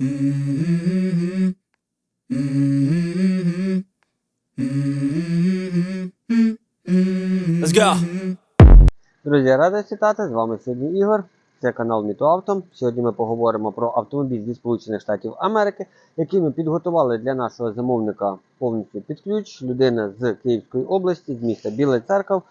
Let's go. Друзі, радий вітати. З вами сьогодні Ігор. Це канал Мітоавто. Сьогодні ми поговоримо про автомобіль зі Сполучених Штатів Америки, який ми підготували для нашого замовника повністю під ключ. Людина з Київської області, з міста Білий Церков.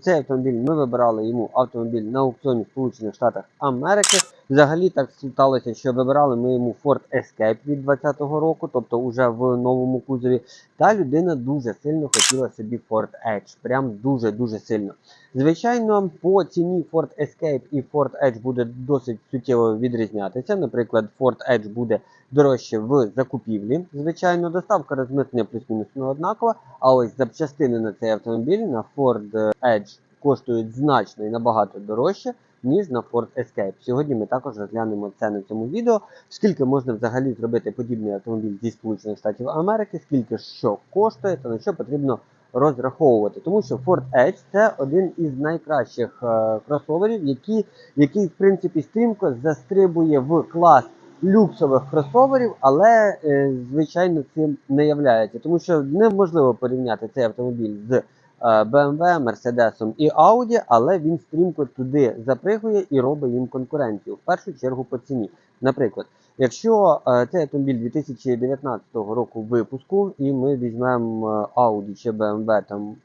Цей автомобіль ми вибирали йому автомобіль на аукціоні в Сполучених Штатах Америки. Взагалі так сталося, що вибирали ми йому Ford Escape від 2020 року, тобто уже в новому кузові. Та людина дуже сильно хотіла собі Ford Edge. Прям дуже-дуже сильно. Звичайно, по ціні Ford Escape і Ford Edge буде досить суттєво відрізнятися. Наприклад, Ford Edge буде дорожче в закупівлі. Звичайно, доставка розмитнення плюс-мінус однакова. А ось запчастини на цей автомобіль на Ford Edge коштують значно і набагато дорожче. Ніж на Ford Escape. Сьогодні ми також розглянемо це на цьому відео, скільки можна взагалі зробити подібний автомобіль зі Сполучених Штатів Америки, скільки що коштує та на що потрібно розраховувати. Тому що Ford Edge це один із найкращих е, кросоверів, який, який в принципі стрімко застрибує в клас люксових кросоверів, але е, звичайно цим не являється, тому що неможливо порівняти цей автомобіль з BMW, Mercedes і Audi, але він стрімко туди запригує і робить їм конкуренцію, в першу чергу по ціні. Наприклад, якщо е, цей автомобіль 2019 року випуску, і ми візьмемо е, Audi чи BMW там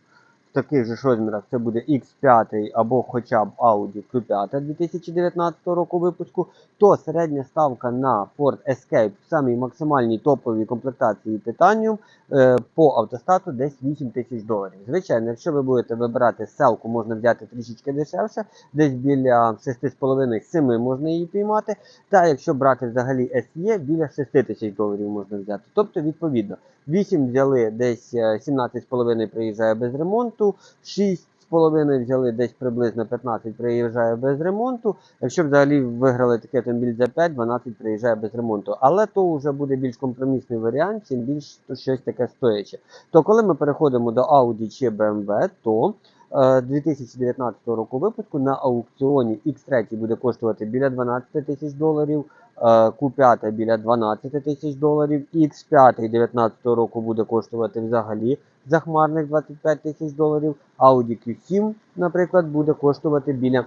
таких же ж розмірах, це буде X5 або хоча б Audi Q5 2019 року випуску, то середня ставка на Ford Escape в самій максимальній топовій комплектації Titanium е, по автостату десь 8 тисяч доларів. Звичайно, якщо ви будете вибирати селку, можна взяти трішечки дешевше, десь біля 6,5-7 можна її піймати. Та якщо брати взагалі SE, біля 6 тисяч доларів можна взяти. Тобто, відповідно, 8 взяли десь е, 17,5 приїжджає без ремонту, 6,5 взяли десь приблизно 15 приїжджає без ремонту. Якщо взагалі виграли такий автомобіль за 5, 12 приїжджає без ремонту. Але то вже буде більш компромісний варіант, чим більш щось таке стояче. То коли ми переходимо до Audi чи BMW, то 2019 року випуску на аукціоні X3 буде коштувати біля 12 тисяч доларів. е, Q5 біля 12 тисяч доларів, X5 19 року буде коштувати взагалі захмарних 25 тисяч доларів, Audi Q7, наприклад, буде коштувати біля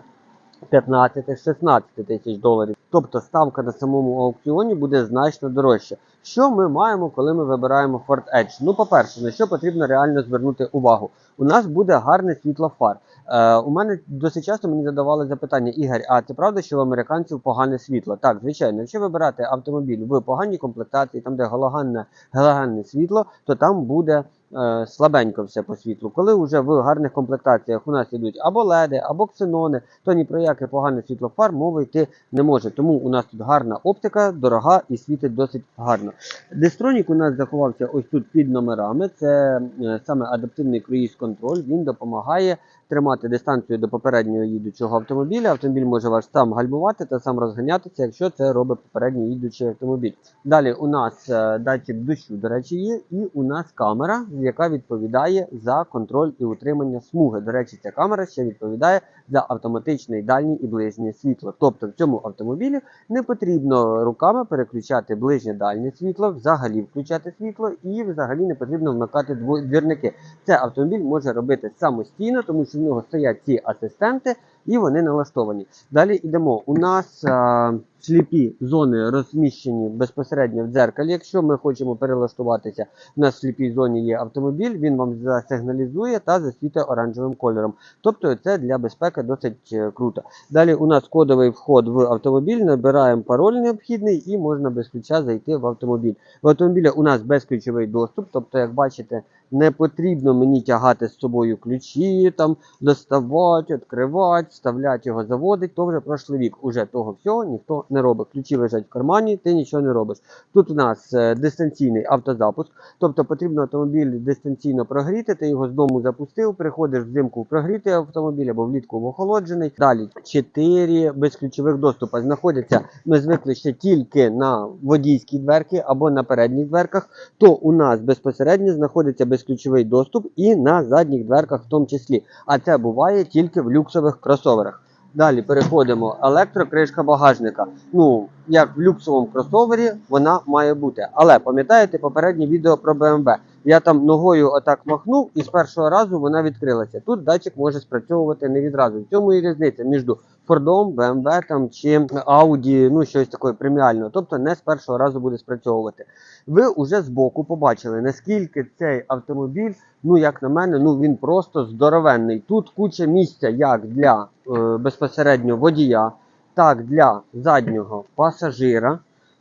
15-16 тисяч доларів. Тобто ставка на самому аукціоні буде значно дорожча. Що ми маємо, коли ми вибираємо Ford Edge? Ну, по-перше, на що потрібно реально звернути увагу? У нас буде гарне світло фар. Е, у мене досить часто мені задавали запитання, Ігор, а це правда, що в американців погане світло? Так, звичайно, якщо вибирати автомобіль в поганій комплектації, там де галоганне, галоганне світло, то там буде е, слабенько все по світлу. Коли вже в гарних комплектаціях у нас ідуть або леди, або ксенони, то ні про яке погане світло фар мови йти не може. Тому у нас тут гарна оптика, дорога і світить досить гарно. Дистронік у нас заховався ось тут під номерами. Це е, саме адаптивний круїз контроль. Він допомагає тримати дистанцію до попереднього їдучого автомобіля. Автомобіль може ваш сам гальмувати та сам розганятися, якщо це робить попередній їдучий автомобіль. Далі у нас е, датчик дощу, до речі, є, і у нас камера, яка відповідає за контроль і утримання смуги. До речі, ця камера ще відповідає за автоматичне дальнє і ближнє світло. Тобто в цьому автомобілі не потрібно руками переключати ближнє дальнє світло, взагалі включати світло, і взагалі не потрібно вмикати двірники. Це автомобіль може робити самостійно, тому що нього стоять ці асистенти і вони налаштовані. Далі йдемо. У нас а, сліпі зони розміщені безпосередньо в дзеркалі. Якщо ми хочемо перелаштуватися, у нас в сліпій зоні є автомобіль, він вам засигналізує та засвітить оранжевим кольором. Тобто це для безпеки досить е, круто. Далі у нас кодовий вход в автомобіль, набираємо пароль необхідний і можна без ключа зайти в автомобіль. В автомобілі у нас безключовий доступ, тобто, як бачите, не потрібно мені тягати з собою ключі, там доставати, відкривати, вставляти його, заводити. То вже пройшли вік. Уже того всього ніхто не робить. Ключі лежать в кармані, ти нічого не робиш. Тут у нас е, дистанційний автозапуск, тобто потрібно автомобіль дистанційно прогріти. Ти його з дому запустив, приходиш взимку в прогрітий автомобіль або влітку в охолоджений. Далі чотири безключових доступа знаходяться. Ми звикли ще тільки на водійській дверці або на передніх дверках. То у нас безпосередньо знаходиться безключовий доступ і на задніх дверках в тому числі. А це буває тільки в люксових кросоверах. Далі переходимо. Електрокришка багажника. Ну, як в люксовому кросовері, вона має бути. Але пам'ятаєте попереднє відео про BMW? Я там ногою отак махнув, і з першого разу вона відкрилася. Тут датчик може спрацьовувати не відразу. В цьому і різниця між Фордом, BMW там, чи Audi, ну щось таке преміальне. Тобто не з першого разу буде спрацьовувати. Ви вже збоку побачили, наскільки цей автомобіль, ну як на мене, ну він просто здоровенний. Тут куча місця як для е, безпосередньо водія, так для заднього пасажира.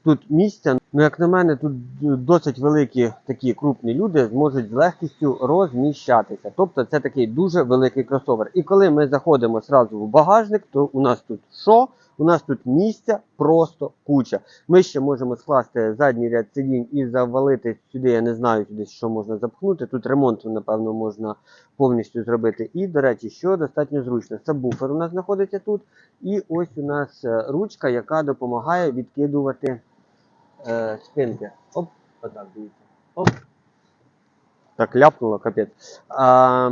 Тут місця, ну як на мене, тут досить великі такі крупні люди зможуть з легкістю розміщатися. Тобто це такий дуже великий кросовер. І коли ми заходимо зразу в багажник, то у нас тут що? У нас тут місця просто куча. Ми ще можемо скласти задній ряд сидінь і завалити сюди. Я не знаю сюди, що можна запхнути. Тут ремонт, напевно, можна повністю зробити. І, до речі, що достатньо зручно. Це буфер у нас знаходиться тут. І ось у нас е, ручка, яка допомагає відкидувати е, спинки. Оп, отак дивіться. Оп. Так, ляпнуло, капець. А,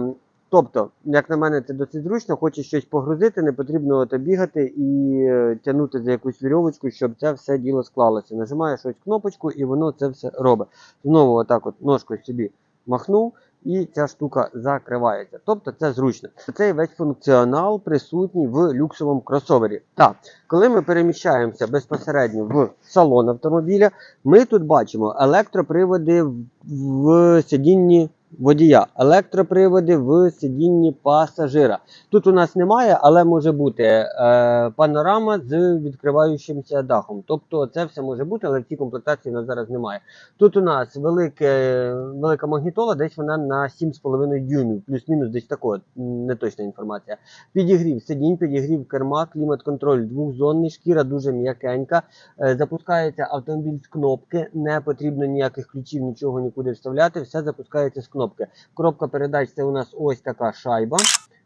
тобто, як на мене, це досить зручно, хочеш щось погрузити, не потрібно ото бігати і е, тягнути за якусь вірьовочку, щоб це все діло склалося. Нажимаєш ось кнопочку і воно це все робить. Знову отак от ножкою собі махнув. І ця штука закривається. Тобто це зручно. Цей весь функціонал присутній в люксовому кросовері. Так, коли ми переміщаємося безпосередньо в салон автомобіля, ми тут бачимо електроприводи в сидінні водія, електроприводи в сидінні пасажира. Тут у нас немає, але може бути е, панорама з відкриваючимся дахом. Тобто це все може бути, але в цій комплектації у нас зараз немає. Тут у нас велике, велика магнітола, десь вона на 7,5 дюймів, плюс-мінус десь такого, неточна інформація. Підігрів сидінь, підігрів керма, клімат-контроль двохзонний, шкіра дуже м'якенька. Е, Запускається автомобіль з кнопки, не потрібно ніяких ключів, нічого нікуди вставляти, все запускається з кнопки. Коробка передач це у нас ось така шайба.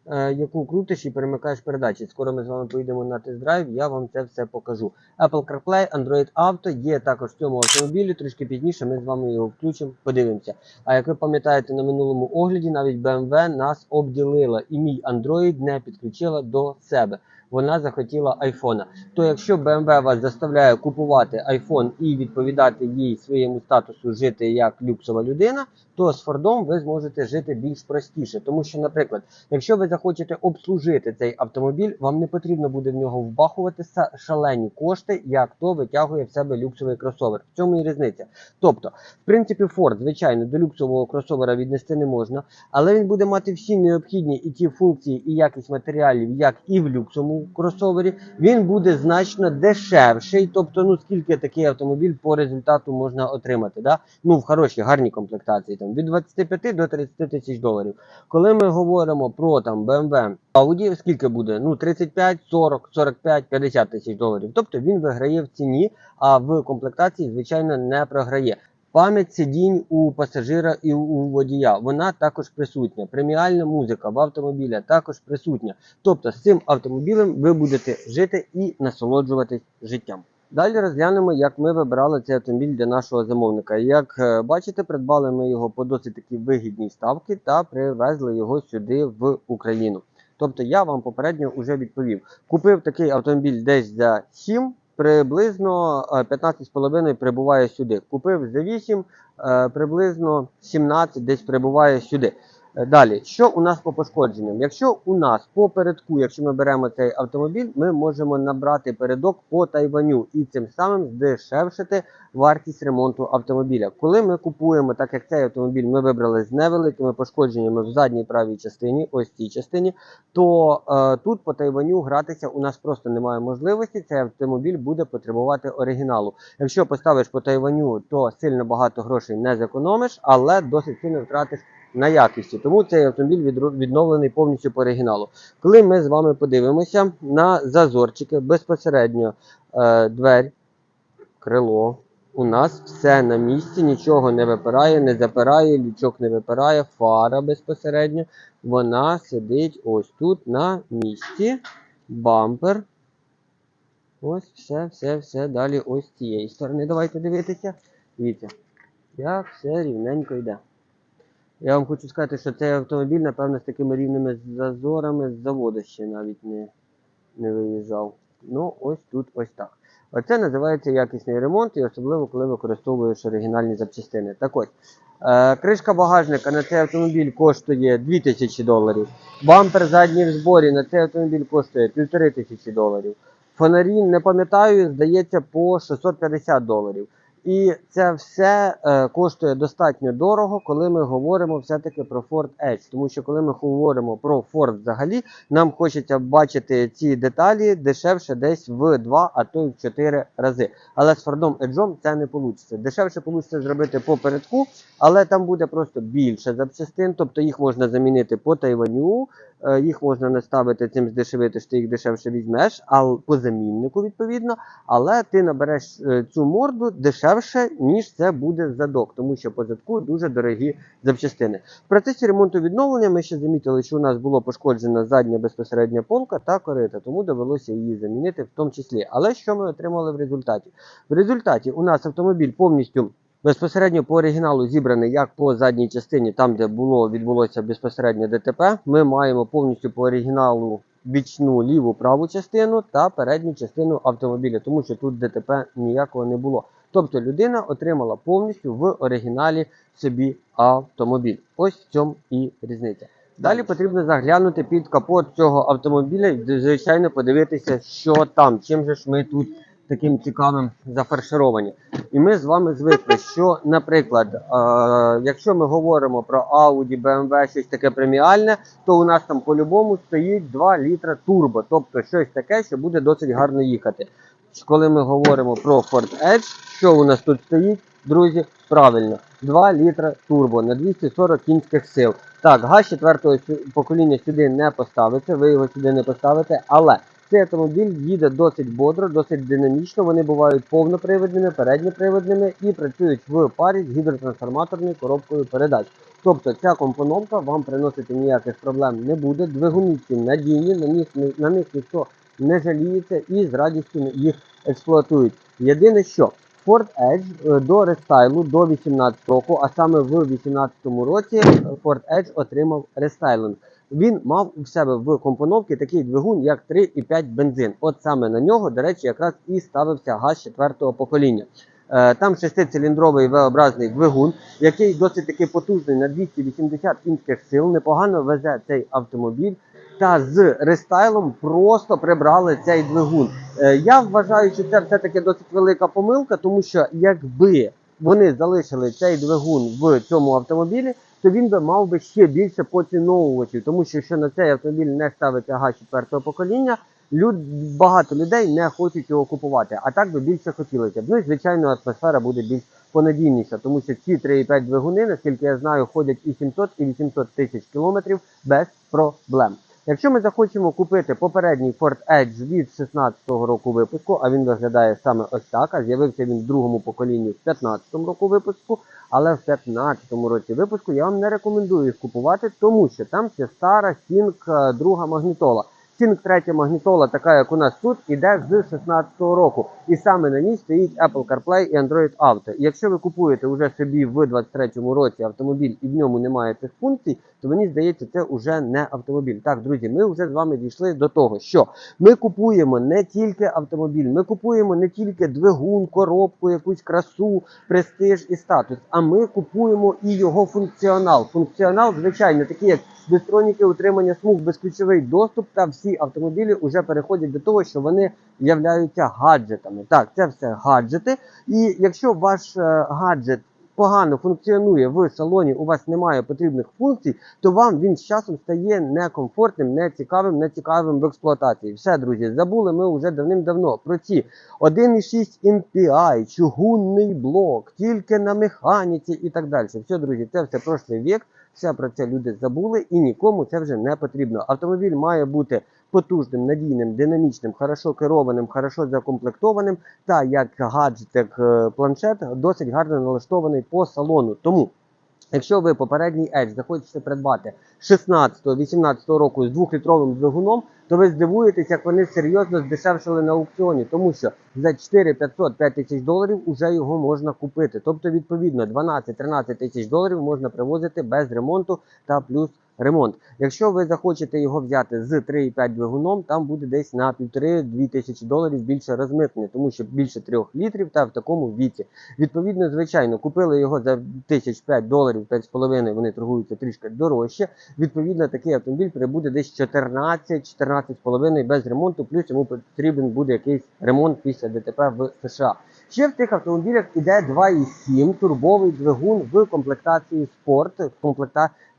Е, Яку крутиш і перемикаєш передачі. Скоро ми з вами поїдемо на тест-драйв, я вам це все покажу. Apple CarPlay, Android Auto є також в цьому автомобілі. Трішки пізніше ми з вами його включимо, подивимося. А як ви пам'ятаєте, на минулому огляді навіть BMW нас обділила і мій Android не підключила до себе. Вона захотіла айфона. То якщо BMW вас заставляє купувати iPhone і відповідати їй своєму статусу жити як люксова людина, то з Фордом ви зможете жити більш простіше. Тому що, наприклад, якщо ви захочете обслужити цей автомобіль, вам не потрібно буде в нього вбахувати са- шалені кошти, як то витягує в себе люксовий кросовер. В цьому і різниця. Тобто, в принципі, Ford, звичайно, до люксового кросовера віднести не можна, але він буде мати всі необхідні і ті функції, і якість матеріалів, як і в люксовому кросовері. Він буде значно дешевший. Тобто, ну скільки такий автомобіль по результату можна отримати, да? ну в хорошій, гарній комплектації, там від 25 до 30 тисяч доларів. Коли ми говоримо про там BMW, Audi, скільки буде? Ну 35, 40, 45, 50 тисяч доларів. Тобто він виграє в ціні, а в комплектації, звичайно, не програє. Пам'ять сидінь у пасажира і у водія, вона також присутня. Преміальна музика в автомобіля також присутня. Тобто з цим автомобілем ви будете жити і насолоджуватись життям. Далі розглянемо, як ми вибирали цей автомобіль для нашого замовника. Як е, бачите, придбали ми його по досить такі вигідній ставці та привезли його сюди в Україну. Тобто я вам попередньо вже відповів. Купив такий автомобіль десь за 7, приблизно е, 15,5 прибуває сюди. Купив за 8, е, приблизно 17 десь прибуває сюди. Е, Далі, що у нас по пошкодженням? Якщо у нас по передку, якщо ми беремо цей автомобіль, ми можемо набрати передок по Тайваню і цим самим здешевшити вартість ремонту автомобіля. Коли ми купуємо, так як цей автомобіль ми вибрали з невеликими пошкодженнями в задній правій частині, ось цій частині, то е, тут по Тайваню гратися у нас просто немає можливості. Цей автомобіль буде потребувати оригіналу. Якщо поставиш по Тайваню, то сильно багато грошей не зекономиш, але досить сильно втратиш на якісті. Тому цей автомобіль відновлений повністю по оригіналу. Коли ми з вами подивимося на зазорчики, безпосередньо е, дверь, крило. У нас все на місці, нічого не випирає, не запирає, лючок не випирає, фара безпосередньо. Вона сидить ось тут на місці. Бампер. Ось все, все, все. Далі ось з цієї сторони. Давайте дивитися. Дивіться, як все рівненько йде. Я вам хочу сказати, що цей автомобіль, напевно, з такими рівними зазорами з заводу ще навіть не, не виїжджав. Ну, ось тут ось так. Оце називається якісний ремонт, і особливо, коли використовуєш оригінальні запчастини. Так ось, е, кришка багажника на цей автомобіль коштує 2000 доларів. Бампер задній в зборі на цей автомобіль коштує 1500 доларів. Фонарі, не пам'ятаю, здається, по 650 доларів. І це все е, коштує достатньо дорого, коли ми говоримо все-таки про Ford Edge. Тому що коли ми говоримо про Ford взагалі, нам хочеться бачити ці деталі дешевше десь в 2, а то й в 4 рази. Але з Ford Edge це не вийде. Дешевше вийде зробити по передку, але там буде просто більше запчастин, тобто їх можна замінити по Тайваню, їх можна не ставити цим здешевити, що ти їх дешевше візьмеш, а по заміннику відповідно. Але ти набереш е, цю морду дешевше, ніж це буде задок, тому що по задку дуже дорогі запчастини. В процесі ремонту відновлення ми ще замітили, що у нас було пошкоджена задня безпосередня полка та корита, тому довелося її замінити в тому числі. Але що ми отримали в результаті? В результаті у нас автомобіль повністю. Безпосередньо по оригіналу зібраний як по задній частині, там де було відбулося безпосередньо ДТП. Ми маємо повністю по оригіналу бічну ліву праву частину та передню частину автомобіля, тому що тут ДТП ніякого не було. Тобто людина отримала повністю в оригіналі собі автомобіль. Ось в цьому і різниця. Далі потрібно заглянути під капот цього автомобіля і, звичайно, подивитися, що там, чим же ж ми тут таким цікавим зафаршировані. І ми з вами звикли, що, наприклад, е, якщо ми говоримо про Audi, BMW, щось таке преміальне, то у нас там по-любому стоїть 2 літра турбо, тобто щось таке, що буде досить гарно їхати. Коли ми говоримо про Ford Edge, що у нас тут стоїть, друзі, правильно, 2 літра турбо на 240 кінських сил. Так, газ четвертого покоління сюди не поставите, ви його сюди не поставите, але цей автомобіль їде досить бодро, досить динамічно. Вони бувають повнопривідними, передньопривідними і працюють в парі з гідротрансформаторною коробкою передач. Тобто ця компоновка вам приносити ніяких проблем не буде. Двигуни ці надійні, на них, на них ніхто не жаліється і з радістю їх експлуатують. Єдине що. Ford Edge е, до рестайлу до 18 року, а саме в 18 році е, Ford Edge отримав рестайлинг. Він мав у себе в компоновці такий двигун, як 3,5 бензин. От саме на нього, до речі, якраз і ставився газ четвертого покоління. Е, Там шестициліндровий V-образний двигун, який досить таки потужний на 280 кінських сил, непогано везе цей автомобіль. Та з рестайлом просто прибрали цей двигун. Е, Я вважаю, що це все-таки досить велика помилка, тому що якби вони залишили цей двигун в цьому автомобілі, то він би мав би ще більше поціновувачів, тому що якщо на цей автомобіль не ставити ага четвертого покоління, люд, багато людей не хочуть його купувати. А так би більше хотілося б. Ну і звичайно, атмосфера буде більш понадійніша, тому що ці 3,5 двигуни, наскільки я знаю, ходять і 700 і 800 тисяч кілометрів без проблем. Якщо ми захочемо купити попередній Ford Edge від 16-го року випуску, а він виглядає саме ось так, а з'явився він в другому поколінні в 15-му року випуску, але в 15-му році випуску я вам не рекомендую їх купувати, тому що там ще стара Sync е, друга магнітола. Sync третя магнітола, така як у нас тут, іде з 16-го року. І саме на ній стоїть Apple CarPlay і Android Auto. І якщо ви купуєте вже собі в 23-му році автомобіль і в ньому немає цих функцій, то мені здається, це вже не автомобіль. Так, друзі, ми вже з вами дійшли до того, що ми купуємо не тільки автомобіль, ми купуємо не тільки двигун, коробку, якусь красу, престиж і статус, а ми купуємо і його функціонал. Функціонал, звичайно, такий як безтроніки, утримання смуг, безключовий доступ та всі автомобілі вже переходять до того, що вони являються гаджетами. Так, це все гаджети. І якщо ваш е, гаджет погано функціонує в салоні, у вас немає потрібних функцій, то вам він з часом стає некомфортним, нецікавим, нецікавим в експлуатації. Все, друзі, забули ми вже давним-давно про ці 1,6 MPI, чугунний блок, тільки на механіці і так далі. Все, друзі, це все прошлий вік. Все про це люди забули і нікому це вже не потрібно. Автомобіль має бути потужним, надійним, динамічним, хорошо керованим, хорошо закомплектованим та як гаджет, як е, планшет, досить гарно налаштований по салону. Тому, якщо ви попередній Edge захочете придбати 16-18 року з 2-літровим двигуном, то ви здивуєтесь, як вони серйозно здешевшили на аукціоні, тому що за 4 500 5 тисяч доларів вже його можна купити. Тобто, відповідно, 12-13 тисяч доларів можна привозити без ремонту та плюс ремонт. Якщо ви захочете його взяти з 3,5 двигуном, там буде десь на 1,5-2 тисячі доларів більше розмитнення, тому що більше 3 літрів та в такому віці. Відповідно, звичайно, купили його за 1005 доларів, 5,5 вони торгуються трішки дорожче. Відповідно, такий автомобіль прибуде десь 14-14,5 без ремонту, плюс йому потрібен буде якийсь ремонт після ДТП в США. Ще в тих автомобілях іде 2,7 турбовий двигун в комплектації спорт, в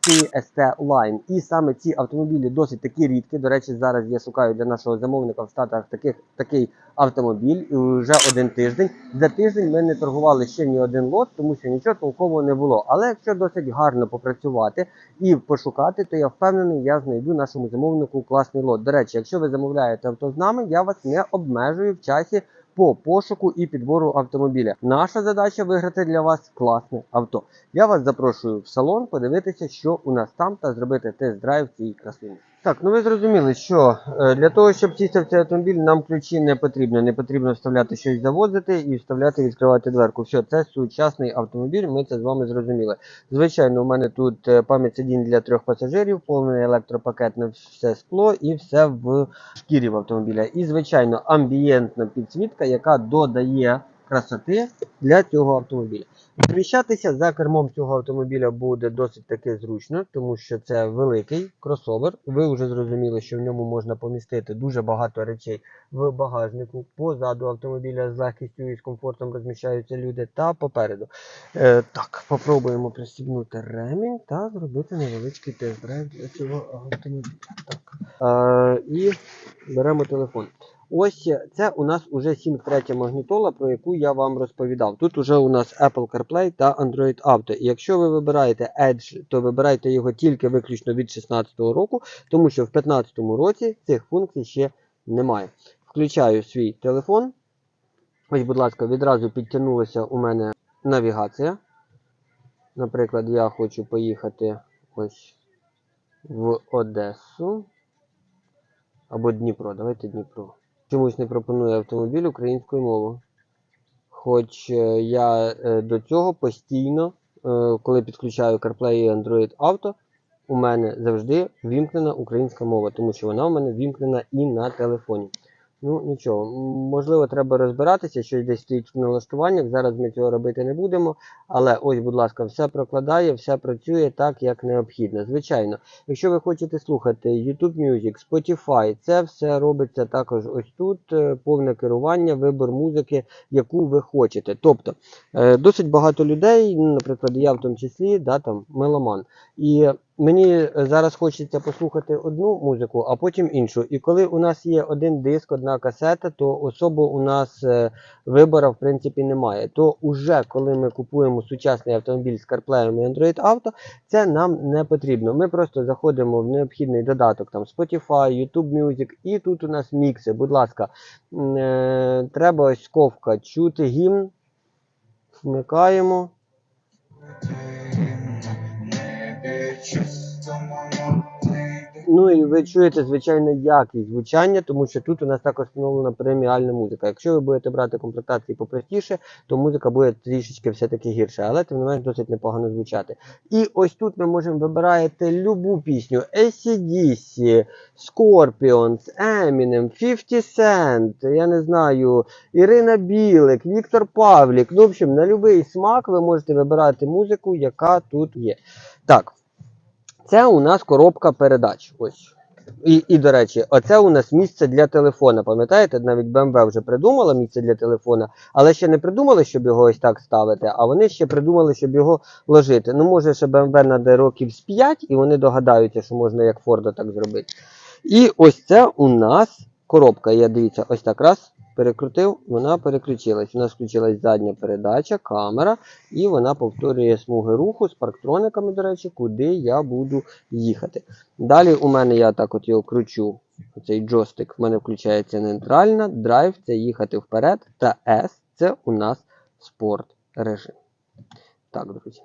комплектації ST Line. І саме ці автомобілі досить такі рідкі. До речі, зараз я шукаю для нашого замовника в Штатах таких, такий автомобіль і вже один тиждень. За тиждень ми не торгували ще ні один лот, тому що нічого толкового не було. Але якщо досить гарно попрацювати і пошукати, то я впевнений, я знайду нашому замовнику класний лот. До речі, якщо ви замовляєте авто з нами, я вас не обмежую в часі по пошуку і підбору автомобіля. Наша задача виграти для вас класне авто. Я вас запрошую в салон подивитися, що у нас там, та зробити тест-драйв цієї красуні. Так, ну ви зрозуміли, що е, для того, щоб сісти цей автомобіль, нам ключі не потрібно. Не потрібно вставляти щось завозити і вставляти, відкривати дверку. Все, це сучасний автомобіль, ми це з вами зрозуміли. Звичайно, у мене тут е, пам'ять сидінь для трьох пасажирів, повний електропакет на все скло і все в шкірі в автомобіля. І, звичайно, амбієнтна підсвітка, яка додає красоти для цього автомобіля. Переміщатися за кермом цього автомобіля буде досить таки зручно, тому що це великий кросовер. Ви вже зрозуміли, що в ньому можна помістити дуже багато речей в багажнику. Позаду автомобіля з легкістю і з комфортом розміщаються люди та попереду. Е, так, попробуємо пристібнути ремінь та зробити невеличкий тест-драйв для цього автомобіля. Так. Е, і беремо телефон. Ось це у нас уже 7.3 магнітола, про яку я вам розповідав. Тут уже у нас Apple CarPlay та Android Auto. І якщо ви вибираєте Edge, то вибирайте його тільки виключно від 2016 року, тому що в 2015 році цих функцій ще немає. Включаю свій телефон. Ось, будь ласка, відразу підтягнулася у мене навігація. Наприклад, я хочу поїхати ось в Одесу. Або Дніпро. Давайте Дніпро. Чомусь не пропонує автомобіль українською мовою. Хоч е, я е, до цього постійно, е, коли підключаю CarPlay і Android Auto, у мене завжди вімкнена українська мова, тому що вона у мене вімкнена і на телефоні. Ну, нічого, можливо, треба розбиратися, що десь стоїть в налаштуваннях. Зараз ми цього робити не будемо. Але ось, будь ласка, все прокладає, все працює так, як необхідно. Звичайно, якщо ви хочете слухати YouTube Music, Spotify, це все робиться також ось тут. е, Повне керування, вибор музики, яку ви хочете. Тобто е, досить багато людей, наприклад, я в тому числі, да, там меломан. І мені зараз хочеться послухати одну музику, а потім іншу. І коли у нас є один диск, одна касета, то особо у нас е, вибору в принципі немає. То уже коли ми купуємо сучасний автомобіль з CarPlay і Android Auto, це нам не потрібно. Ми просто заходимо в необхідний додаток там Spotify, YouTube Music, і тут у нас мікси. Будь ласка, е, треба ось ковка чути гімн. Вмикаємо. Ну і ви чуєте, звичайно, якість звучання, тому що тут у нас також встановлена преміальна музика. Якщо ви будете брати комплектації попростіше, то музика буде трішечки все-таки гірша, але тим не менш досить непогано звучати. І ось тут ми можемо вибирати любу пісню: ACDC, Scorpions, Eminem, 50 Cent, я не знаю, Ірина Білик, Віктор Павлік. Ну, в общем, на будь-який смак ви можете вибирати музику, яка тут є. Так. Це у нас коробка передач. Ось. І, і, до речі, оце у нас місце для телефона. Пам'ятаєте, навіть BMW вже придумала місце для телефона, але ще не придумали, щоб його ось так ставити, а вони ще придумали, щоб його ложити. Ну, може, ще BMW наде років з 5, і вони догадаються, що можна як Форда так зробити. І ось це у нас коробка. Я дивіться, ось так раз перекрутив, вона переключилась. У нас включилась задня передача, камера, і вона повторює смуги руху з парктрониками, до речі, куди я буду їхати. Далі у мене я так от його кручу. Цей джойстик в мене включається нейтральна, драйв це їхати вперед, та S це у нас спорт режим. Так, друзі.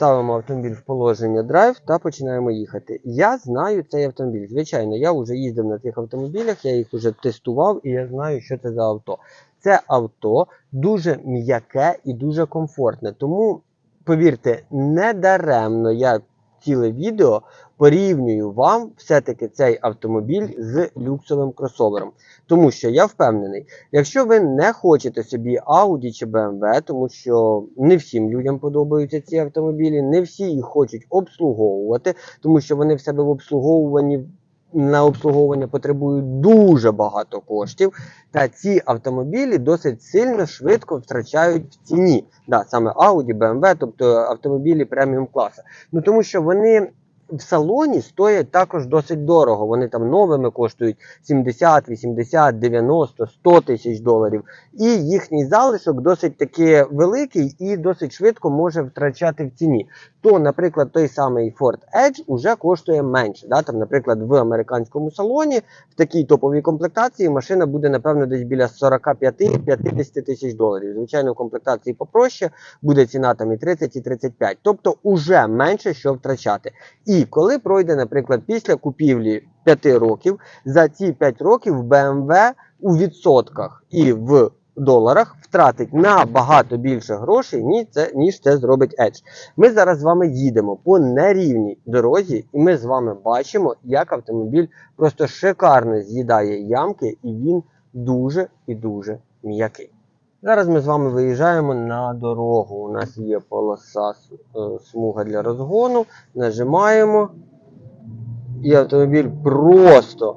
Ставимо автомобіль в положення драйв та починаємо їхати. Я знаю цей автомобіль. Звичайно, я вже їздив на цих автомобілях, я їх вже тестував і я знаю, що це за авто. Це авто дуже м'яке і дуже комфортне. Тому, повірте, не даремно я ціле відео порівнюю вам все-таки цей автомобіль з люксовим кросовером. Тому що я впевнений, якщо ви не хочете собі Audi чи BMW, тому що не всім людям подобаються ці автомобілі, не всі їх хочуть обслуговувати, тому що вони в себе в обслуговуванні на обслуговування потребують дуже багато коштів. Та ці автомобілі досить сильно швидко втрачають в ціні. Да, саме Audi, BMW, тобто автомобілі преміум класу. Ну тому що вони в салоні стоять також досить дорого. Вони там новими коштують 70, 80, 90, 100 тисяч доларів. І їхній залишок досить таки великий і досить швидко може втрачати в ціні. То, наприклад, той самий Ford Edge уже коштує менше. Да? Там, наприклад, в американському салоні в такій топовій комплектації машина буде, напевно, десь біля 45-50 тисяч доларів. Звичайно, в комплектації попроще буде ціна там і 30, і 35. Тобто уже менше що втрачати. І коли пройде, наприклад, після купівлі 5 років, за ці 5 років BMW у відсотках і в доларах втратить набагато більше грошей, ніж це, ніж це зробить Edge. Ми зараз з вами їдемо по нерівній дорозі, і ми з вами бачимо, як автомобіль просто шикарно з'їдає ямки, і він дуже і дуже м'який. Зараз ми з вами виїжджаємо на дорогу. У нас є полоса е, смуга для розгону. Нажимаємо. І автомобіль просто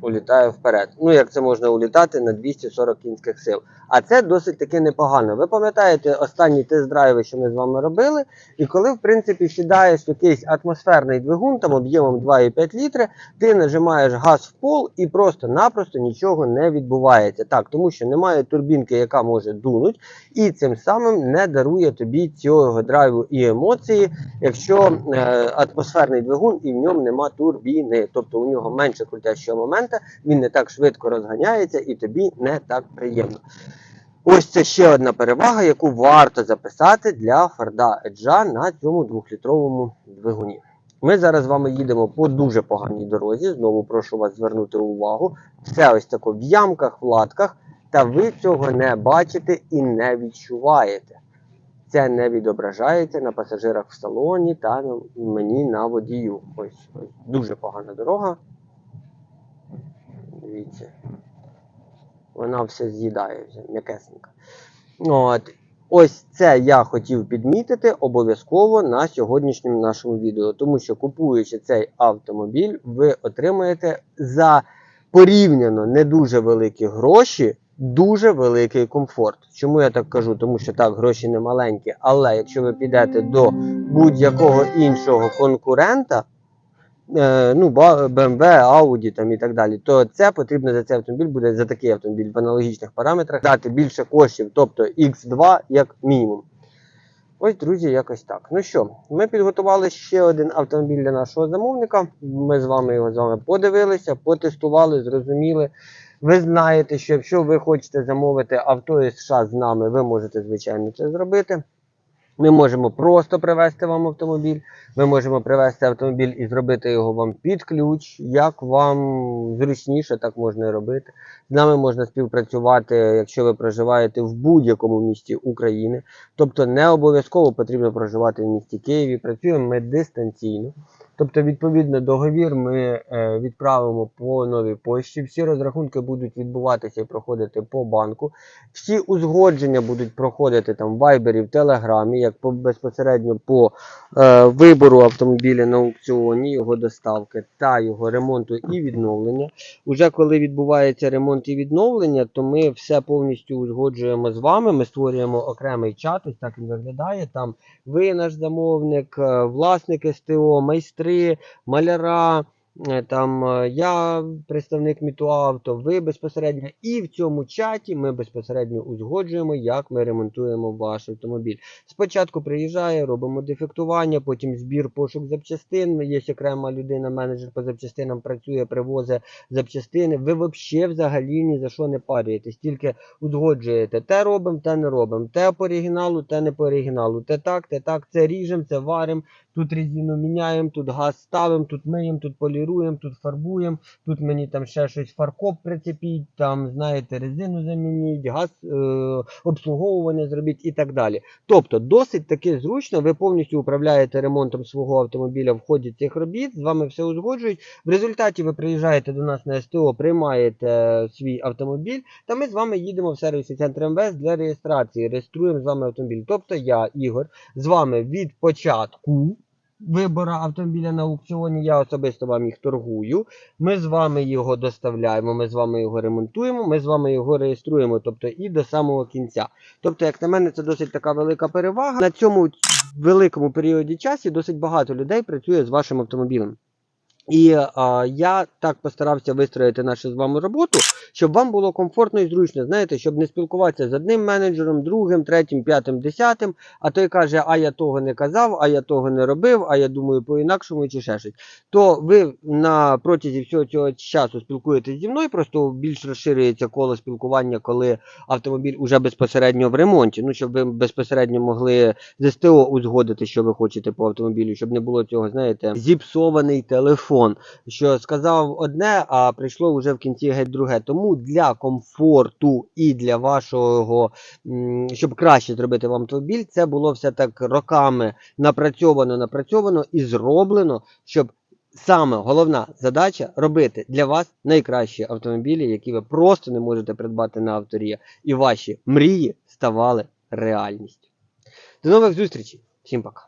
улітає вперед. Ну, як це можна улітати на 240 кінських сил. А це досить таки непогано. Ви пам'ятаєте останні тест-драйви, що ми з вами робили, і коли, в принципі, сідаєш якийсь атмосферний двигун, там об'ємом 2,5 літри, ти нажимаєш газ в пол і просто-напросто нічого не відбувається. Так, тому що немає турбінки, яка може дунуть, і цим самим не дарує тобі цього драйву і емоції, якщо е, атмосферний двигун і в ньому нема турбіни. Тобто у нього менше крутящого моменту, він не так швидко розганяється і тобі не так приємно. Ось це ще одна перевага, яку варто записати для Форда Edge на цьому двохлітровому двигуні. Ми зараз з вами їдемо по дуже поганій дорозі. Знову прошу вас звернути увагу. Все ось тако в ямках, в латках, та ви цього не бачите і не відчуваєте. Це не відображається на пасажирах в салоні та мені на водію. Ось, ось дуже погана дорога. Дивіться. Вона все з'їдає, вже м'якесенька. От. Ось це я хотів підмітити обов'язково на сьогоднішньому нашому відео, тому що купуючи цей автомобіль, ви отримаєте за порівняно не дуже великі гроші. Дуже великий комфорт. Чому я так кажу? Тому що так, гроші не маленькі, але якщо ви підете до будь-якого іншого конкурента, ну, ба- BMW, Audi там і так далі, то це потрібно за цей автомобіль буде за такий автомобіль в аналогічних параметрах дати більше коштів, тобто X2 як мінімум. Ось, друзі, якось так. Ну що, ми підготували ще один автомобіль для нашого замовника. Ми з вами його з вами подивилися, потестували, зрозуміли. Ви знаєте, що якщо ви хочете замовити авто із США з нами, ви можете, звичайно, це зробити. Ми можемо просто привезти вам автомобіль. Ми можемо привезти автомобіль і зробити його вам під ключ. Як вам зручніше, так можна і робити. З нами можна співпрацювати, якщо ви проживаєте в будь-якому місті України. Тобто не обов'язково потрібно проживати в місті Києві. Працюємо ми дистанційно. Тобто, відповідно, договір ми е, відправимо по новій пошті. Всі розрахунки будуть відбуватися і проходити по банку. Всі узгодження будуть проходити там в Viber, в Телеграмі, як по, безпосередньо по е, вибору автомобіля на аукціоні, його доставки та його ремонту і відновлення. Уже коли відбувається ремонт і відновлення, то ми все повністю узгоджуємо з вами. Ми створюємо окремий чат, ось так він виглядає. Там ви наш замовник, е, власник СТО, майстри, маляра. Е, Там е, я представник Мітуавто, ви безпосередньо, і в цьому чаті ми безпосередньо узгоджуємо, як ми ремонтуємо ваш автомобіль. Спочатку приїжджає, робимо дефектування, потім збір пошук запчастин. Є окрема людина, менеджер по запчастинам працює, привозить запчастини. Ви взагалі взагалі ні за що не парюєтесь, тільки узгоджуєте те робимо, те не робимо. Те по оригіналу, те не по оригіналу. Те так, те так, це ріжемо, це варимо. Тут резину міняємо, тут газ ставимо, тут миємо, тут поліруємо. Поліруємо, тут фарбуємо, тут мені там ще щось фаркоп прицепіть, там, знаєте, резину замініть, газ, е, обслуговування зробіть і так далі. Тобто досить таки зручно, ви повністю управляєте ремонтом свого автомобіля в ході цих робіт, з вами все узгоджують. В результаті ви приїжджаєте до нас на СТО, приймаєте свій автомобіль, та ми з вами їдемо в сервісі центр МВС для реєстрації. Реєструємо з вами автомобіль. Тобто я, Ігор, з вами від початку. Вибора автомобіля на аукціоні, я особисто вам їх торгую. Ми з вами його доставляємо, ми з вами його ремонтуємо, ми з вами його реєструємо, тобто і до самого кінця. Тобто, як на мене, це досить така велика перевага. На цьому великому періоді часу досить багато людей працює з вашим автомобілем. І а, я так постарався вистроїти нашу з вами роботу, щоб вам було комфортно і зручно, знаєте, щоб не спілкуватися з одним менеджером, другим, третім, п'ятим, десятим, а той каже, а я того не казав, а я того не робив, а я думаю по-інакшому чи ще щось. То ви на протязі всього цього часу спілкуєтесь зі мною, просто більш розширюється коло спілкування, коли автомобіль уже безпосередньо в ремонті. Ну, щоб ви безпосередньо могли з СТО узгодити, що ви хочете по автомобілю, щоб не було цього, знаєте, зіпсований телефон. Що сказав одне, а прийшло вже в кінці геть друге. Тому для комфорту і для вашого, щоб краще зробити вам автомобіль, це було все так роками напрацьовано, напрацьовано і зроблено, щоб саме головна задача робити для вас найкращі автомобілі, які ви просто не можете придбати на авторія, і ваші мрії ставали реальністю. До нових зустрічей! Всім пока!